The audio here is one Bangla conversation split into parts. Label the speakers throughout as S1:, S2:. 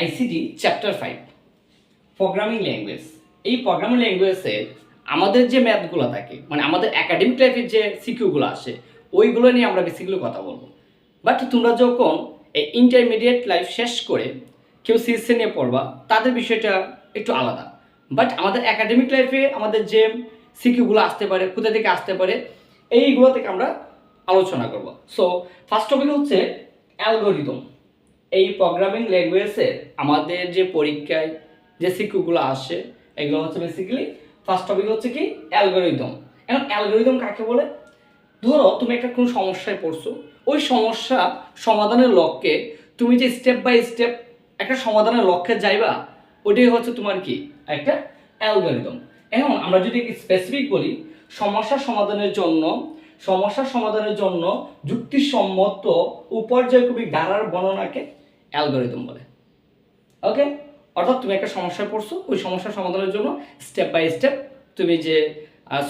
S1: ICT chapter five programming language এই প্রোগ্রামিং ল্যাঙ্গুয়েজে আমাদের যে ম্যাথগুলো থাকে মানে আমাদের একাডেমিক লাইফের যে সিকিউগুলো আসে, ওইগুলো নিয়ে আমরা বেসিক্যালি কথা বলব। বাট তোমরা যখন এই ইন্টারমিডিয়েট লাইফ শেষ করে কেউ সিএসসি নিয়ে পড়বা, তাদের বিষয়টা একটু আলাদা। বাট আমাদের একাডেমিক লাইফে আমাদের যে সিকিউগুলো আসতে পারে, কোথা থেকে আসতে পারে, এইগুলো থেকে আমরা আলোচনা করব। সো ফার্স্ট টপিক হচ্ছে অ্যালগোরিদম এই প্রোগ্রামিং ল্যাঙ্গুয়েজের আমাদের যে পরীক্ষায় যে শিক্ষকগুলো আসে, এগুলো হচ্ছে বেসিক্যালি ফার্স্ট টপিক হচ্ছে কি? অ্যালগোরিদম এখন অ্যালগোরিদম কাকে বলে? ধরো তুমি একটা কোনো সমস্যায় পড়ছো, ওই সমস্যা সমাধানের লক্ষ্যে তুমি যে স্টেপ বাই স্টেপ একটা সমাধানের লক্ষ্যে যাইবা ওটাই হচ্ছে তোমার কি? একটা অ্যালগোরিদম এখন আমরা যদি স্পেসিফিক বলি, সমস্যা সমাধানের জন্য, সমস্যা সমাধানের জন্য যুক্তিসম্মত উপর্যায়ক্রমিক ধারার বর্ণনাকে অ্যালগোরিদম বলে। ওকে অর্থাৎ তুমি একটা সমস্যায় পড়ছো, ওই সমস্যার সমাধানের জন্য স্টেপ বাই স্টেপ তুমি যে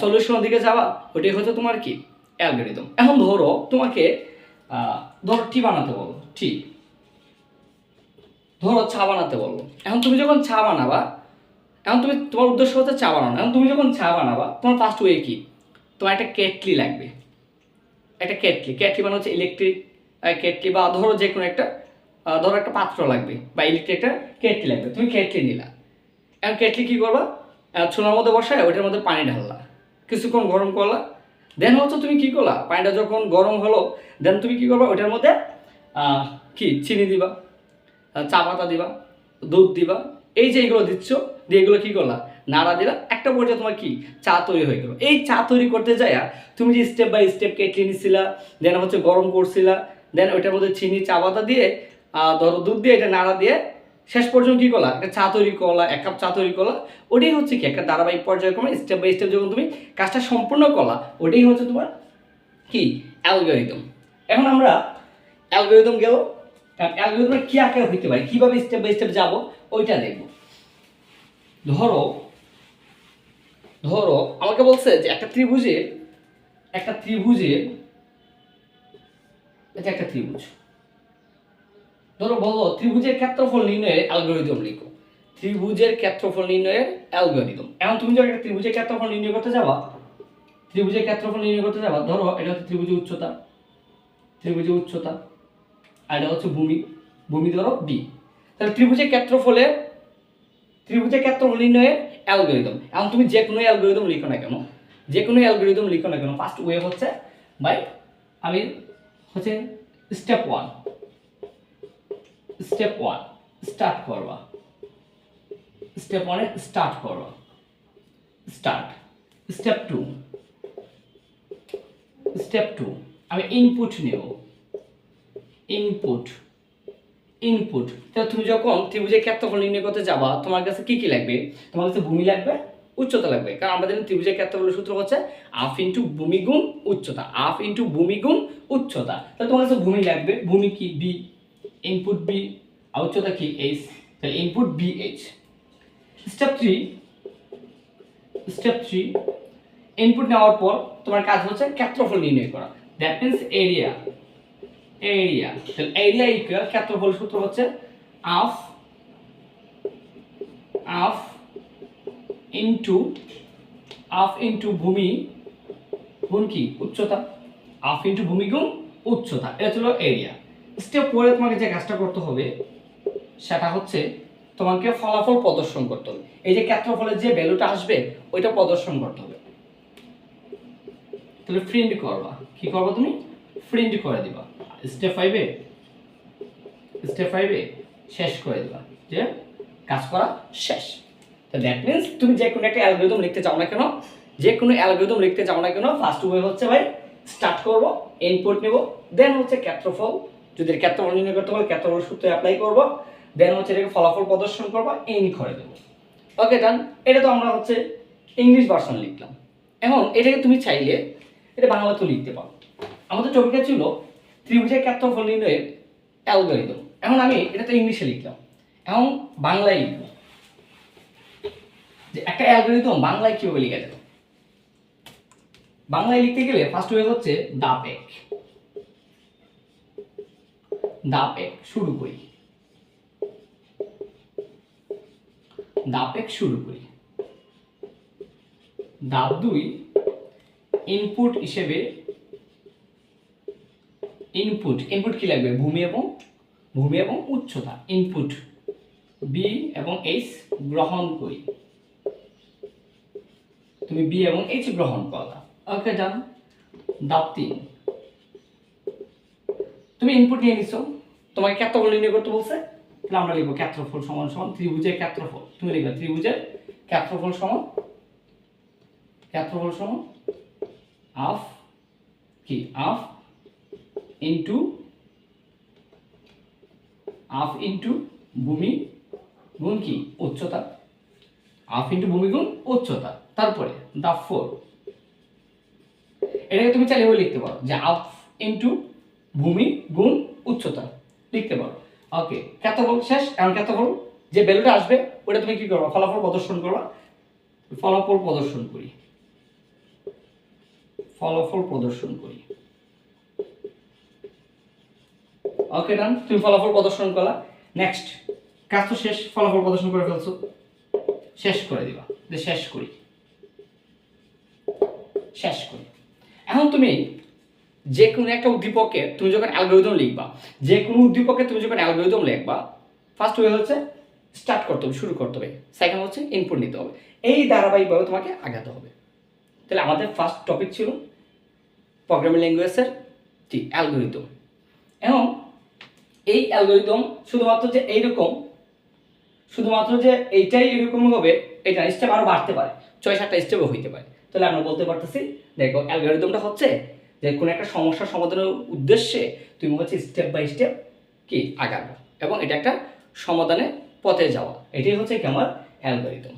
S1: সলিউশনের দিকে যাওয়া ওটাই হচ্ছে তোমার কি? অ্যালগোরিদম। এখন ধরো তোমাকে ধরো টি বানাতে বলো, টি। ধরো চা বানাতে বলব এখন তুমি যখন চা বানাবা, এখন তুমি, তোমার উদ্দেশ্য হচ্ছে চা বানানো। এখন তুমি যখন চা বানাবা, তোমার ফার্স্ট ওয়ে কি? তোমার একটা কেটলি লাগবে। একটা কেটলি। কেটলি মানে হচ্ছে ইলেকট্রিক কেটলি বা ধরো যে কোনো একটা ধরো একটা পাত্র লাগবে বা ইলেকট্রিক একটা কেটলি লাগবে, তুমি কেটলি নিলা। এখন কেটলি কী করবা? চুলার মধ্যে বসায়, ওইটার মধ্যে পানি ঢাললা। কিছুক্ষণ গরম করলা। দেন হচ্ছে তুমি কী করলা? পানিটা যখন গরম হলো দেন তুমি কী করবা? ওইটার মধ্যে কি চিনি দিবা চা পাতা দিবা, দুধ দিবা। এই যে এগুলো দিচ্ছ, দিয়ে এগুলো কী করলা? নাড়া দিলা। একটা পর্যায়ে তোমার কি? চা তৈরি হয়ে গেলো। এই চা তৈরি করতে যায়া তুমি যে স্টেপ বাই স্টেপ কেটলি নিছিলা দেন হচ্ছে গরম করছিলা দেন ওইটার মধ্যে চিনি, চা পাতা দিয়ে ধরো দুধ দিয়ে এটা নাড়া দিয়ে শেষ পর্যন্ত কী করলা? একটা চা তৈরি করলা, এক কাপ চা তৈরি করলা। ওটাই হচ্ছে কি? একটা ধারাবাহিক পর্যায়ক্রমে স্টেপ বাই স্টেপ যখন তুমি কাজটা সম্পূর্ণ করলা, ওটাই হচ্ছে তোমার কি? অ্যালগোরিদম এখন আমরা অ্যালগোরিদম গেল। অ্যালগোরিদমের কী আকার হইতে পারে? কীভাবে স্টেপ বাই স্টেপ যাব? ওইটা দেখব। ধরো ধরো, আমাকে বলছে যে একটা ত্রিভুজের একটা ত্রিভুজের, এটা একটা ত্রিভুজ। ধরো বলো, ত্রিভুজের ক্ষেত্রফল নির্ণয়ের অ্যালগোরিদম লিখো। ত্রিভুজের ক্ষেত্রফল নির্ণয়ের অ্যালগোরিদম এখন তুমি যখন একটা ত্রিভুজের ক্ষেত্রফল নির্ণয় করতে যাবা, ত্রিভুজের ক্ষেত্রফল নির্ণয় করতে যাবা, ধরো এটা হচ্ছে ত্রিভুজের উচ্চতা। ত্রিভুজের উচ্চতা, আর এটা হচ্ছে ভূমি। ভূমি ধরো বি তাহলে ত্রিভুজের ক্ষেত্রফলের, ত্রিভুজের ক্ষেত্রফল নির্ণয়ের অ্যালগোরিদম এখন তুমি যে কোনো অ্যালগোরিদম লিখো না কেন যে কোনো অ্যালগোরিদম লিখো না কেন ফার্স্ট ওয়ে হচ্ছে বাই আমি হচ্ছে step one step one start করবা। স্টেপ ওয়ানে স্টার্ট করবা। Start step two step two আমি ইনপুট নেব। ইনপুট ইনপুট তাহলে তুমি যখন ত্রিভুজের ক্ষেত্রফল নির্ণয় করতে যাবা, তোমার কাছে কি কি লাগবে? তোমার কাছে ভূমি লাগবে, উচ্চতা লাগবে। কারণ আমাদের ত্রিভুজের ক্ষেত্রফলের সূত্র হচ্ছে আফ ইন্টু ভূমি গুণ উচ্চতা। আফ ইন্টু ভূমি গুণ উচ্চতা। তাহলে তোমার কাছে ভূমি লাগবে। ভূমি কি? বি ইনপুট বি উচ্চতা কি এইচ তাহলে input B step three step three input নেওয়ার পর তোমার কাজ হচ্ছে ক্ষেত্রফল নির্ণয় করা। দ্যাট মিনস এরিয়া এরিয়া তাহলে এরিয়া ইকুয়াল ক্ষেত্রফল সূত্র হচ্ছে আফ আফ ইনটু আফ ইনটু ভূমি, গুণ কি? উচ্চতা। আফ ইনটু ভূমি গুণ উচ্চতা। এটা ছিল এরিয়া স্টেপ পরে তোমাকে যে কাজটা করতে হবে, সেটা হচ্ছে তোমাকে ফলাফল প্রদর্শন করতে হবে। এই যে ক্ষেত্রফলের যে ভ্যালুটা আসবে, ওইটা প্রদর্শন করতে হবে। তাহলে প্রিন্ট করবা। কি করবা তুমি? প্রিন্ট করে দিবা। স্টেপ ফাইভে স্টেপ ফাইভে শেষ করে দিবা যে কাজ করা শেষ। তো দ্যাট মিনস তুমি যে কোনো একটা অ্যালগোরিদম লিখতে চাও না কেন, যে কোনো অ্যালগোরিদম লিখতে চাও না কেন ফার্স্ট ওয়ে হচ্ছে ভাই স্টার্ট করব ইনপুট নেব দেন হচ্ছে ক্ষেত্রফল যদি ক্ষেত্রফল নির্ণয় করতে পারো ক্ষেত্রফল সূত্র অ্যাপ্লাই করব দেন হচ্ছে এটাকে ফলাফল প্রদর্শন করব এন করে দেবো। ওকে ডান এটা তো আমরা হচ্ছে ইংলিশ ভার্সন লিখলাম। এখন এটাকে তুমি চাইলে এটা বাংলাতেও লিখতে পারো। আমাদের টপিকটা ছিল ত্রিভুজের ক্ষেত্রফল নির্ণয়ের অ্যালগোরিদম এখন আমি এটা তো ইংলিশে লিখলাম। এখন বাংলায় লিখব। যে একটা অ্যালগোরিদম বাংলায় কীভাবে লেখা যাবে? বাংলায় লিখতে গেলে ফার্স্ট ওয়ে হচ্ছে দাপ এক দাপ এক শুরু করি। ধাপ এক শুরু করি। দাপ দুই ইনপুট হিসেবে ইনপুট ইনপুট কি লাগবে? ভূমি এবং ভূমি এবং উচ্চতা। ইনপুট বি এবং এইচ গ্রহণ করি। তুমি বি এবং এইচ গ্রহণ করলা। ওকে ডান দাপ তিন তুমি ইনপুট নিয়ে নিছো। তোমাকে ক্ষেত্রফল নির্ণয় করতে বলছে। তাহলে আমরা লিখব ক্ষেত্রফল সমান সমান ত্রিভুজের ক্ষেত্রফল। তুমি লিখবে ত্রিভুজের ক্ষেত্রফল সমান ক্ষেত্রফল সমান আফ কি? আফ ইন্টু আফ ইন্টু ভূমি গুণ কি? উচ্চতা। আফ ইন্টু ভূমি গুণ উচ্চতা। তারপরে দা ফোর এটাকে তুমি চাইলে লিখতে পারো যে আফ ইন্টু ভূমি গুণ উচ্চতা। লিখতে পারো। ওকে ক্ষেত্রফল শেষ এখন ক্ষেত্রফল যে ভ্যালুটা আসবে, ওটা তুমি কি করবা? ফলাফল প্রদর্শন করবা? ফলাফল প্রদর্শন করি। ফলাফল প্রদর্শন করি। ওকে ডান তুমি ফলাফল প্রদর্শন করলা। নেক্সট কাজ তো শেষ, ফলাফল প্রদর্শন করে ফেলছো। শেষ করে দিবা। যে শেষ করি। শেষ করি। এখন তুমি যে কোনো একটা উদ্দীপকে তুমি যখন অ্যালগোরিদম লিখবা যে কোনো উদ্দীপকে তুমি যখন অ্যালগোরিদম লিখবা ফার্স্ট ওয়ে হচ্ছে স্টার্ট করতে হবে, শুরু করতে হবে। সেকেন্ড হচ্ছে ইনপুট নিতে হবে। এই ধারাবাহিকভাবে তোমাকে আগাতে হবে। তাহলে আমাদের ফার্স্ট টপিক ছিল প্রোগ্রামিং ল্যাঙ্গুয়েজের কি অ্যালগোরিদম এবং এই অ্যালগোরিদম শুধুমাত্র যে এইরকম, শুধুমাত্র যে এইটাই এরকম হবে, এটা স্টেপ আরও বাড়তে পারে। ছয় সাতটা স্টেপও হইতে পারে। তাহলে আমরা বলতে পারতেছি, দেখো অ্যালগোরিদমটা হচ্ছে যে কোনো একটা সমস্যার সমাধানের উদ্দেশ্যে তুমি হচ্ছে স্টেপ বাই স্টেপ কি আগাবো। এবং এটা একটা সমাধানের পথে যাওয়া। এটাই হচ্ছে কি আমার অ্যালগোরিদম